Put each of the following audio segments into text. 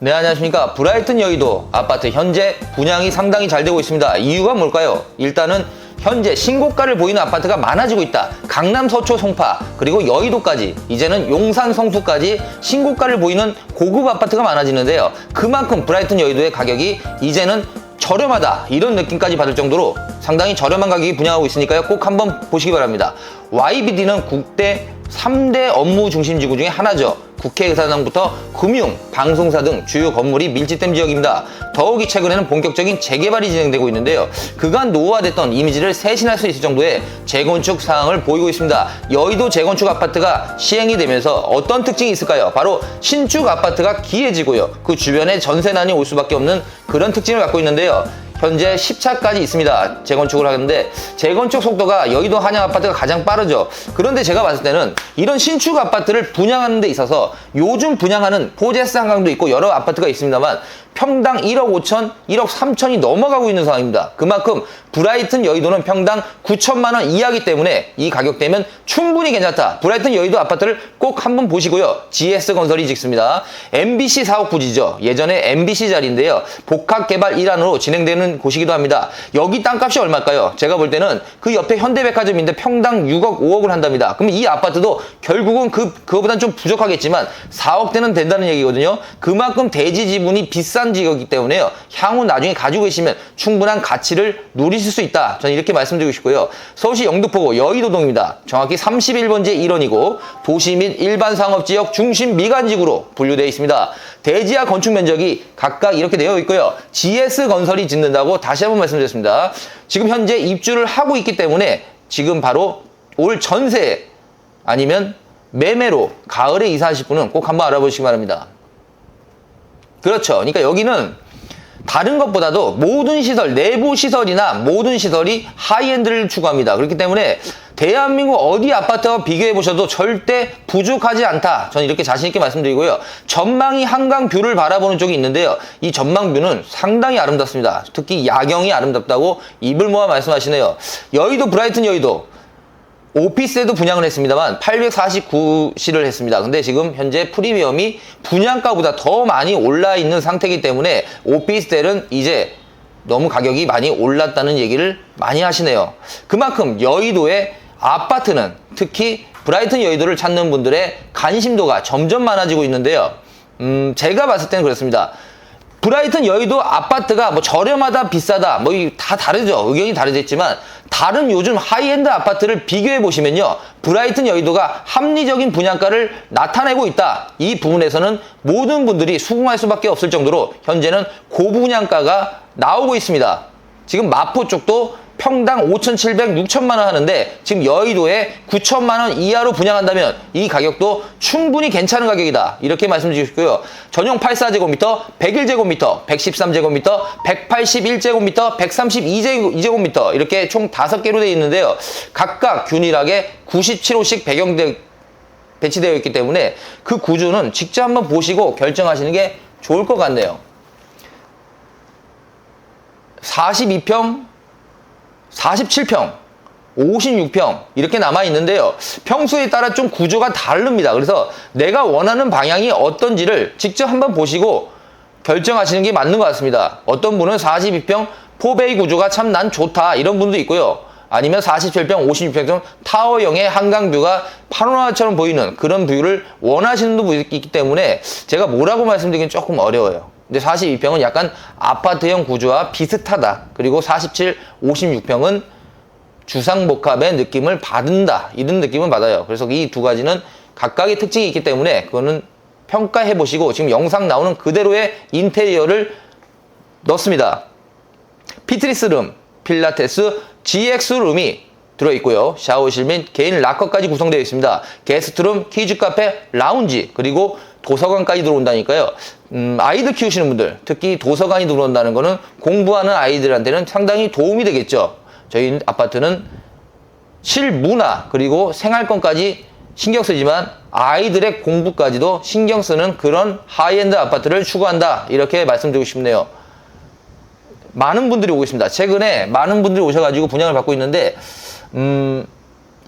네, 안녕하십니까. 브라이튼 여의도 아파트 현재 분양이 상당히 잘 되고 있습니다. 이유가 뭘까요? 일단은 현재 신고가를 보이는 아파트가 많아지고 있다. 강남 서초 송파 그리고 여의도까지 이제는 용산 성수까지 신고가를 보이는 고급 아파트가 많아지는데요. 그만큼 브라이튼 여의도의 가격이 이제는 저렴하다 이런 느낌까지 받을 정도로 상당히 저렴한 가격이 분양하고 있으니까요. 꼭 한번 보시기 바랍니다. YBD는 국대 3대 업무 중심 지구 중에 하나죠. 국회의사당부터 금융, 방송사 등 주요 건물이 밀집된 지역입니다. 더욱이 최근에는 본격적인 재개발이 진행되고 있는데요. 그간 노후화됐던 이미지를 쇄신할 수 있을 정도의 재건축 사항을 보이고 있습니다. 여의도 재건축 아파트가 시행이 되면서 어떤 특징이 있을까요? 바로 신축 아파트가 기해지고요. 그 주변에 전세난이 올 수밖에 없는 그런 특징을 갖고 있는데요. 현재 10차까지 있습니다. 재건축을 하는데 재건축 속도가 여의도 한양 아파트가 가장 빠르죠. 그런데 제가 봤을 때는 이런 신축 아파트를 분양하는 데 있어서 요즘 분양하는 포제스 한강도 있고 여러 아파트가 있습니다만 평당 1억 5천, 1억 3천이 넘어가고 있는 상황입니다. 그만큼 브라이튼 여의도는 평당 9천만 원 이하기 때문에 이 가격대면 충분히 괜찮다. 브라이튼 여의도 아파트를 꼭 한번 보시고요. GS 건설이 짓습니다. MBC 사업 부지죠. 예전에 MBC 자리인데요. 복합 개발 일환으로 진행되는 곳이기도 합니다. 여기 땅값이 얼마일까요? 제가 볼 때는 그 옆에 현대백화점인데 평당 6억, 5억을 한답니다. 그럼 이 아파트도 결국은 그 그거보단 좀 부족하겠지만 4억대는 된다는 얘기거든요. 그만큼 대지 지분이 비싼 지역이기 때문에요. 향후 나중에 가지고 계시면 충분한 가치를 누리실 수 있다. 저는 이렇게 말씀드리고 싶고요. 서울시 영등포구 여의도동입니다. 정확히 31번지의 일원이고 도시 및 일반 상업지역 중심 미관지구로 분류되어 있습니다. 대지와 건축 면적이 각각 이렇게 되어 있고요. GS 건설이 짓는다고 다시 한번 말씀드렸습니다. 지금 현재 입주를 하고 있기 때문에 지금 바로 올 전세 아니면 매매로 가을에 이사하실 분은 꼭 한번 알아보시기 바랍니다. 그렇죠. 그러니까 여기는 다른 것보다도 모든 시설, 내부 시설이나 모든 시설이 하이엔드를 추구합니다. 그렇기 때문에 대한민국 어디 아파트와 비교해 보셔도 절대 부족하지 않다. 저는 이렇게 자신 있게 말씀드리고요. 전망이 한강 뷰를 바라보는 쪽이 있는데요. 이 전망 뷰는 상당히 아름답습니다. 특히 야경이 아름답다고 입을 모아 말씀하시네요. 여의도 브라이튼 여의도. 오피스에도 분양을 했습니다만 849시를 했습니다. 근데 지금 현재 프리미엄이 분양가보다 더 많이 올라 있는 상태이기 때문에 오피스텔은 이제 너무 가격이 많이 올랐다는 얘기를 많이 하시네요. 그만큼 여의도의 아파트는 특히 브라이튼 여의도를 찾는 분들의 관심도가 점점 많아지고 있는데요. 음, 제가 봤을 때는 그렇습니다. 브라이튼 여의도 아파트가 뭐 저렴하다 비싸다 뭐 다 다르죠 의견이 다르겠지만 다른 요즘 하이엔드 아파트를 비교해 보시면요 브라이튼 여의도가 합리적인 분양가를 나타내고 있다. 이 부분에서는 모든 분들이 수긍할 수밖에 없을 정도로 현재는 고분양가가 나오고 있습니다. 지금 마포 쪽도 평당 5,700, 6천만 원 하는데 지금 여의도에 9천만 원 이하로 분양한다면 이 가격도 충분히 괜찮은 가격이다. 이렇게 말씀드리고요. 전용 84제곱미터, 101제곱미터, 113제곱미터, 181제곱미터, 132제곱미터 이렇게 총 5개로 되어 있는데요. 각각 균일하게 97호씩 배경되 배치되어 있기 때문에 그 구조는 직접 한번 보시고 결정하시는 게 좋을 것 같네요. 42평 47평, 56평 이렇게 남아 있는데요. 평수에 따라 좀 구조가 다릅니다. 그래서 내가 원하는 방향이 어떤지를 직접 한번 보시고 결정하시는 게 맞는 것 같습니다. 어떤 분은 42평 포베이 구조가 참 난 좋다 이런 분도 있고요. 아니면 47평, 56평 타워형의 한강뷰가 파노라마처럼 보이는 그런 뷰를 원하시는 분도 있기 때문에 제가 뭐라고 말씀드리긴 조금 어려워요. 근데 42평은 약간 아파트형 구조와 비슷하다. 그리고 47, 56평은 주상복합의 느낌을 받는다. 이런 느낌을 받아요. 그래서 이 두 가지는 각각의 특징이 있기 때문에 그거는 평가해 보시고 지금 영상 나오는 그대로의 인테리어를 넣습니다. 피트리스 룸, 필라테스, GX룸이 들어있고요. 샤워실 및 개인 락커까지 구성되어 있습니다. 게스트룸, 키즈 카페, 라운지, 그리고 도서관까지 들어온다니까요. 음, 아이들 키우시는 분들, 특히 도서관이 들어온다는 거는 공부하는 아이들한테는 상당히 도움이 되겠죠. 저희 아파트는 실문화, 그리고 생활권까지 신경 쓰지만 아이들의 공부까지도 신경 쓰는 그런 하이엔드 아파트를 추구한다. 이렇게 말씀드리고 싶네요. 많은 분들이 오고 있습니다. 최근에 많은 분들이 오셔가지고 분양을 받고 있는데, 음,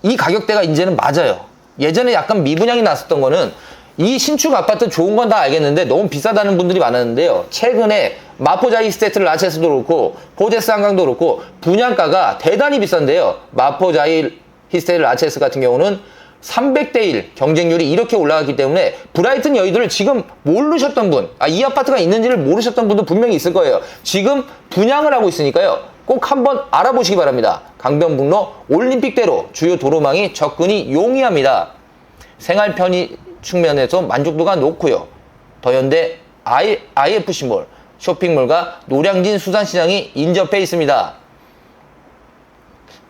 이 가격대가 이제는 맞아요. 예전에 약간 미분양이 났었던 거는 이 신축 아파트 좋은 건 다 알겠는데 너무 비싸다는 분들이 많았는데요. 최근에 마포자 이 스테이트 라체스도 그렇고 포데스 한강도 그렇고 분양가가 대단히 비싼데요. 마포자이 히스테이트 라체스 같은 경우는 300대 1 경쟁률이 이렇게 올라갔기 때문에 브라이튼 여의도를 지금 모르셨던 분, 아, 이 아파트가 있는지를 모르셨던 분도 분명히 있을 거예요. 지금 분양을 하고 있으니까요. 꼭 한번 알아보시기 바랍니다. 강변북로 올림픽대로 주요 도로망이 접근이 용이합니다. 생활 편의 측면에서 만족도가 높고요. 더현대 I, IFC몰, 쇼핑몰과 노량진 수산시장이 인접해 있습니다.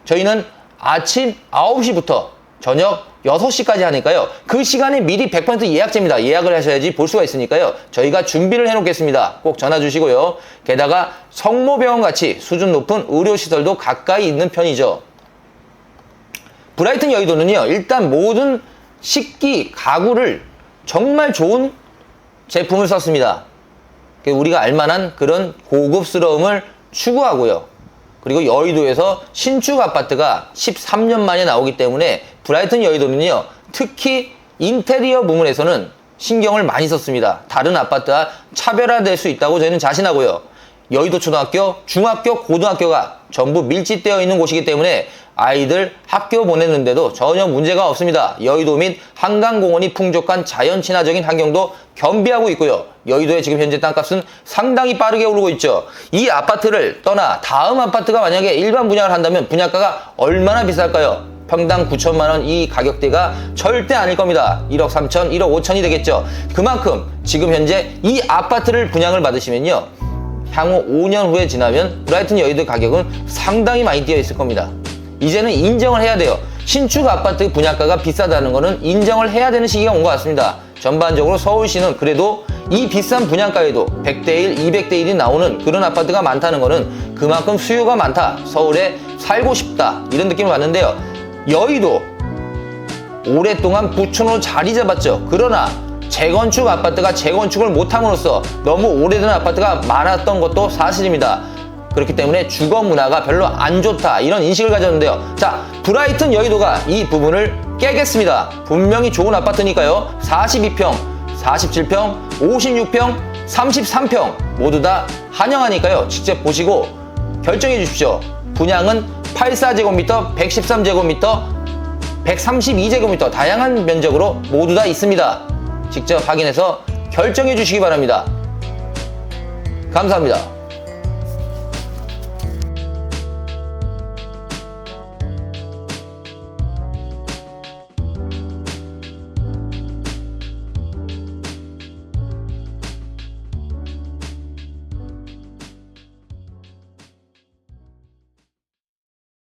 저희는 아침 9시부터 저녁 6시까지 하니까요. 그 시간에 미리 100% 예약제입니다. 예약을 하셔야지 볼 수가 있으니까요. 저희가 준비를 해놓겠습니다. 꼭 전화 주시고요. 게다가 성모병원 같이 수준 높은 의료시설도 가까이 있는 편이죠. 브라이튼 여의도는요, 일단 모든 식기, 가구를 정말 좋은 제품을 썼습니다. 그 우리가 알만한 그런 고급스러움을 추구하고요. 그리고 여의도에서 신축 아파트가 13년 만에 나오기 때문에 브라이튼 여의도는요, 특히 인테리어 부분에서는 신경을 많이 썼습니다. 다른 아파트와 차별화될 수 있다고 저희는 자신하고요. 여의도 초등학교, 중학교, 고등학교가 전부 밀집되어 있는 곳이기 때문에 아이들 학교 보냈는데도 전혀 문제가 없습니다. 여의도 및 한강공원이 풍족한 자연 친화적인 환경도 겸비하고 있고요. 여의도의 지금 현재 땅값은 상당히 빠르게 오르고 있죠. 이 아파트를 떠나 다음 아파트가 만약에 일반 분양을 한다면 분양가가 얼마나 비쌀까요? 평당 9천만 원 이 가격대가 절대 아닐 겁니다. 1억 3천, 1억 5천이 되겠죠. 그만큼 지금 현재 이 아파트를 분양을 받으시면요. 향후 5년 후에 지나면 브라이튼 여의도 가격은 상당히 많이 뛰어 있을 겁니다. 이제는 인정을 해야 돼요. 신축 아파트 분양가가 비싸다는 것은 인정을 해야 되는 시기가 온 것 같습니다. 전반적으로 서울시는 그래도 이 비싼 분양가에도 100대 1, 200대 1이 나오는 그런 아파트가 많다는 것은 그만큼 수요가 많다. 서울에 살고 싶다. 이런 느낌을 받는데요. 여의도 오랫동안 부촌으로 자리 잡았죠. 그러나 재건축 아파트가 재건축을 못함으로써 너무 오래된 아파트가 많았던 것도 사실입니다. 그렇기 때문에 주거 문화가 별로 안 좋다 이런 인식을 가졌는데요. 자, 브라이튼 여의도가 이 부분을 깨겠습니다. 분명히 좋은 아파트니까요. 42평, 47평, 56평, 33평 모두 다 환영하니까요. 직접 보시고 결정해 주십시오. 분양은 84제곱미터, 113제곱미터, 132제곱미터 다양한 면적으로 모두 다 있습니다. 직접 확인해서 결정해 주시기 바랍니다. 감사합니다.